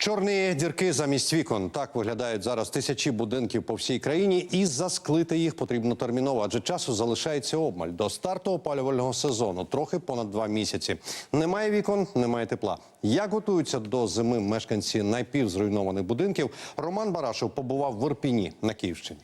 Чорні дірки замість вікон так виглядають зараз тисячі будинків по всій країні, і засклити їх потрібно терміново, адже часу залишається обмаль до старту опалювального сезону, трохи понад два місяці. Немає вікон, немає тепла. Як готуються до зими мешканці найпівзруйнованих будинків? Роман Барашов побував в Ірпіні на Київщині.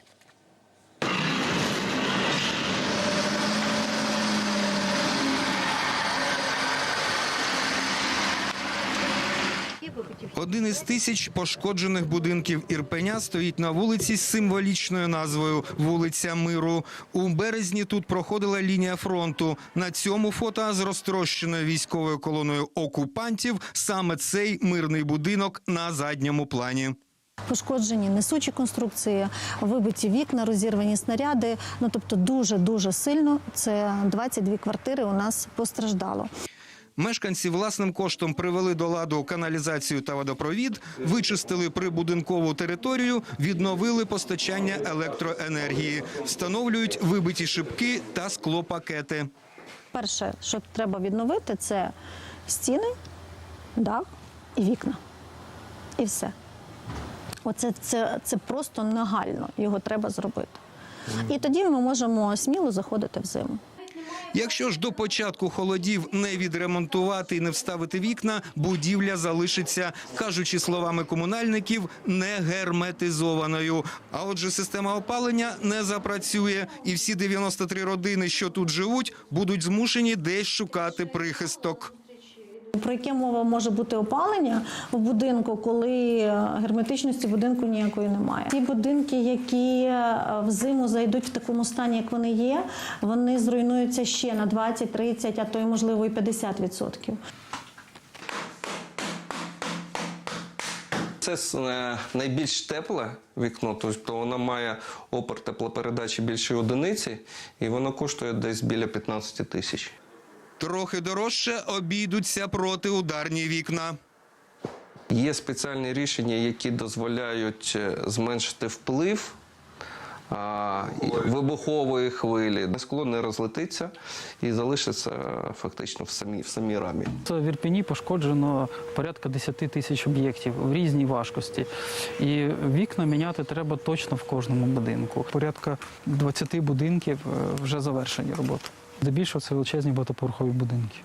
Один із тисяч пошкоджених будинків Ірпеня стоїть на вулиці з символічною назвою Вулиця Миру. У березні тут проходила лінія фронту. На цьому фото з розтрощеною військовою колоною окупантів саме цей мирний будинок на задньому плані. Пошкоджені несучі конструкції, вибиті вікна, розірвані снаряди. Ну тобто, дуже дуже сильно. Це 22 квартири у нас постраждало. Мешканці власним коштом привели до ладу каналізацію та водопровід, вичистили прибудинкову територію, відновили постачання електроенергії, встановлюють вибиті шибки та склопакети. Перше, що треба відновити, це стіни, дах і вікна. І все. Оце це, це просто нагально. Його треба зробити. І тоді ми можемо сміло заходити в зиму. Якщо ж до початку холодів не відремонтувати і не вставити вікна, будівля залишиться, кажучи словами комунальників, не герметизованою. А отже, система опалення не запрацює, і всі 93 родини, що тут живуть, будуть змушені десь шукати прихисток. Про яке мова може бути опалення в будинку, коли герметичності будинку ніякої немає? Ті будинки, які е, в зиму зайдуть в такому стані, як вони є, вони зруйнуються ще на 20, 30, а то й можливо і 50%. Це е, найбільш тепле вікно, тобто воно має опір теплопередачі більшої одиниці, і воно коштує десь біля 15 тисяч. Трохи дорожче обійдуться протиударні вікна. Є спеціальні рішення, які дозволяють е, зменшити вплив а, вибухової хвилі. Скло не розлетиться і залишиться фактично в самій, в самій рамі. Це В Ірпені пошкоджено порядка 10 тисяч об'єктів в різній важкості. І вікна міняти треба точно в кожному будинку. Порядка 20 будинків е, вже завершені роботи. Здебільшого це величезні багатоповерхові будинки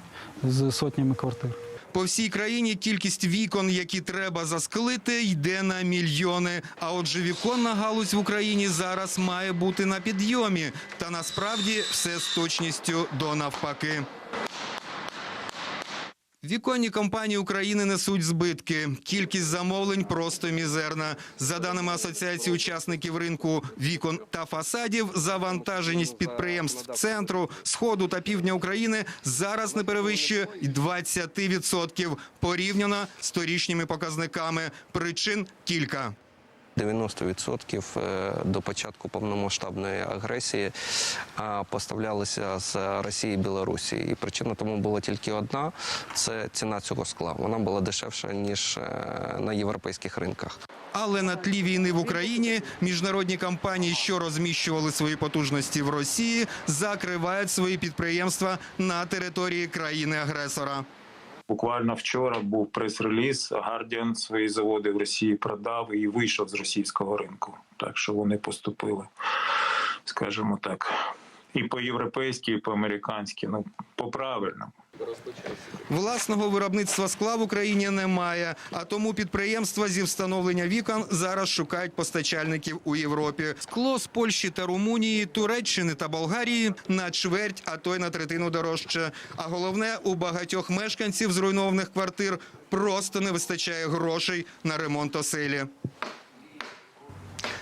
з сотнями квартир. По всій країні кількість вікон, які треба засклити, йде на мільйони. А отже, віконна галузь в Україні зараз має бути на підйомі. Та насправді все з точністю до навпаки. Віконні компанії України несуть збитки. Кількість замовлень просто мізерна. За даними Асоціації учасників ринку вікон та фасадів, завантаженість підприємств центру, сходу та півдня України зараз не перевищує й 20% порівняно з торічніми показниками. Причин кілька. 90% е, до початку повномасштабної агресії поставлялися з Росії і Білорусі. І причина тому була тільки одна: це ціна цього скла. Вона була дешевша ніж е, на європейських ринках. Але на тлі війни в Україні міжнародні компанії, що розміщували свої потужності в Росії, закривають свої підприємства на території країни-агресора. Буквально вчора був прес-реліз. Guardian свої заводи в Росії продав і вийшов з російського ринку. Так що вони поступили, скажімо так, і по-європейськи, і по-американськи. Ну по правильному. Власного виробництва скла в Україні немає, а тому підприємства зі встановлення вікон зараз шукають постачальників у Європі. Скло з Польщі та Румунії, Туреччини та Болгарії на чверть, а то й на третину дорожче. А головне, у багатьох мешканців зруйнованих квартир просто не вистачає грошей на ремонт оселі.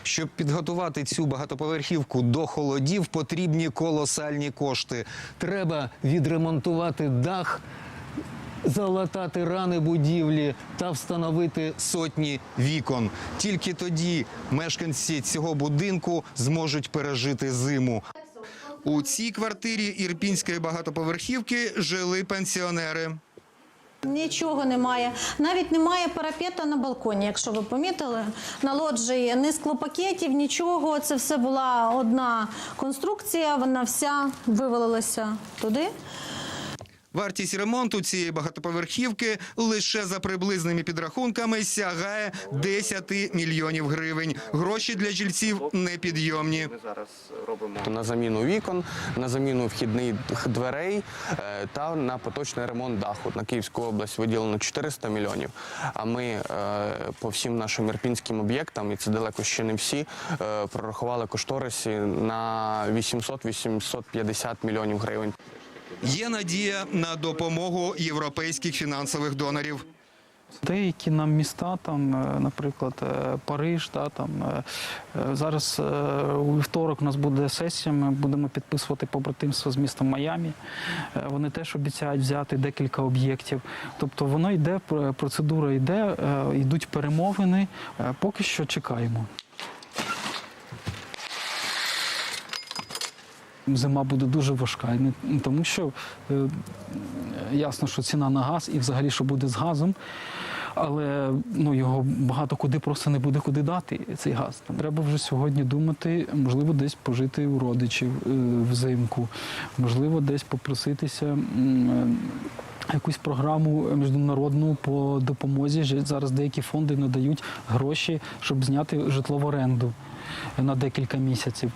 Щоб підготувати цю багатоповерхівку до холодів, потрібні колосальні кошти. Треба відремонтувати дах, залатати рани будівлі та встановити сотні вікон. Тільки тоді мешканці цього будинку зможуть пережити зиму. У цій квартирі ірпінської багатоповерхівки жили пенсіонери. Нічого немає. Навіть немає парапета на балконі, якщо ви помітили. На лоджії ні склопакетів, нічого. Це все була одна конструкція, вона вся вивалилася туди. Вартість ремонту цієї багатоповерхівки лише за приблизними підрахунками сягає 10 мільйонів гривень. Гроші для жильців непідйомні. на заміну вікон, на заміну вхідних дверей е, та на поточний ремонт даху. На Київську область виділено 400 мільйонів. А ми е, по всім нашим ірпінським об'єктам, і це далеко ще не всі, е, прорахували кошторисі на 800-850 мільйонів гривень. Є надія на допомогу європейських фінансових донорів. Деякі нам міста, там, е, наприклад, е, Париж, да, там, е, зараз у вівторок у нас буде сесія, ми будемо підписувати побратимство з містом Майамі. Вони теж обіцяють взяти декілька об'єктів. Тобто воно йде, пр- процедура йде, йдуть перемовини. Поки що чекаємо. Зима буде дуже важка, не тому що е, ясно, що ціна на газ і взагалі, що буде з газом, але ну, його багато куди просто не буде куди дати, цей газ. Треба вже сьогодні думати, можливо, десь пожити у родичів е, взимку, можливо, десь попроситися. е, Якусь програму міжнародну по допомозі зараз деякі фонди надають гроші, щоб зняти житло в оренду на декілька місяців.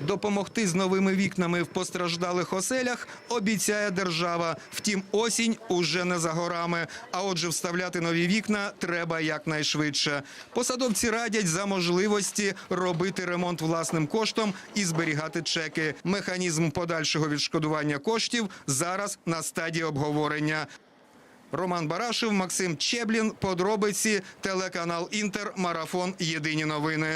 Допомогти з новими вікнами в постраждалих оселях обіцяє держава. Втім, осінь уже не за горами. А отже, вставляти нові вікна треба якнайшвидше. Посадовці радять за можливості робити ремонт власним коштом і зберігати чеки. Механізм подальшого відшкодування коштів зараз на стадії обговорення. Роман Барашев, Максим Чеблін. Подробиці телеканал Інтер. Марафон. Єдині новини.